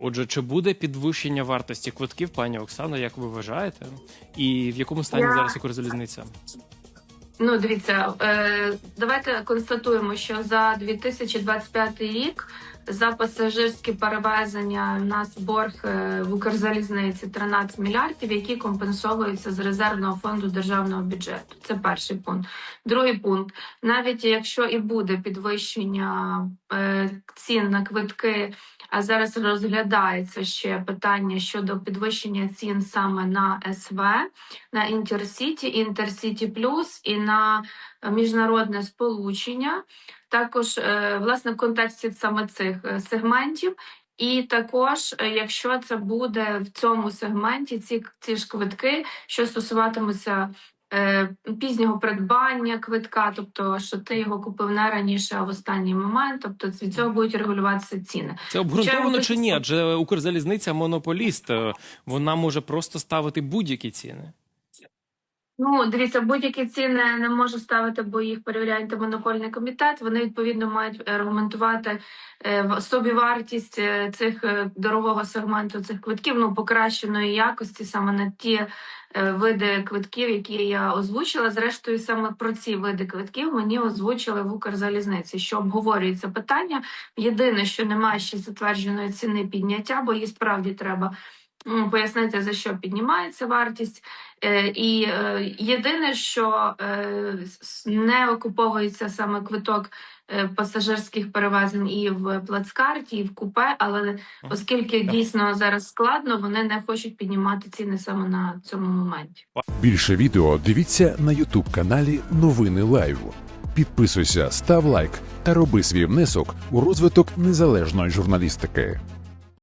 Отже, чи буде підвищення вартості квитків, пані Оксано, як ви вважаєте? І в якому стані Я- зараз Укрзалізниця? Ну, дивіться, е, давайте констатуємо, що за 2025 рік за пасажирські перевезення у нас борг е, в Укрзалізниці 13 мільярдів, які компенсовуються з резервного фонду державного бюджету. Це перший пункт. Другий пункт: навіть якщо і буде підвищення е, цін на квитки. А зараз розглядається ще питання щодо підвищення цін саме на СВ, на Інтерсіті, Інтерсіті Плюс і на міжнародне сполучення. Також е, власне в контексті саме цих е, сегментів. І також, е, якщо це буде в цьому сегменті, ці, ці ж квитки, що стосуватимуться е, пізнього придбання квитка, тобто що ти його купив не раніше, а в останній момент, тобто від цього будуть регулюватися ціни. Це обґрунтовано чи ні? Адже Укрзалізниця монополіст. Вона може просто ставити будь-які ціни. Ну, дивіться, будь-які ціни не може ставити, бо їх перевіряє антимонопольний комітет. Вони відповідно мають аргументувати е, собівартість е, цих е, дорогого сегменту цих квитків, ну покращеної якості саме на ті види квитків, які я озвучила. Зрештою, саме про ці види квитків мені озвучили в Укрзалізниці, що обговорюється питання. Єдине, що немає ще затвердженої ціни підняття, бо її справді треба. Пояснити за що піднімається вартість, Е, І е, єдине, що е, не окуповується саме квиток пасажирських перевезень і в плацкарті, і в купе, але оскільки дійсно зараз складно, вони не хочуть піднімати ціни саме на цьому моменті. Більше відео дивіться на Ютуб каналі Новини Лайв. Підписуйся, став лайк та роби свій внесок у розвиток незалежної журналістики.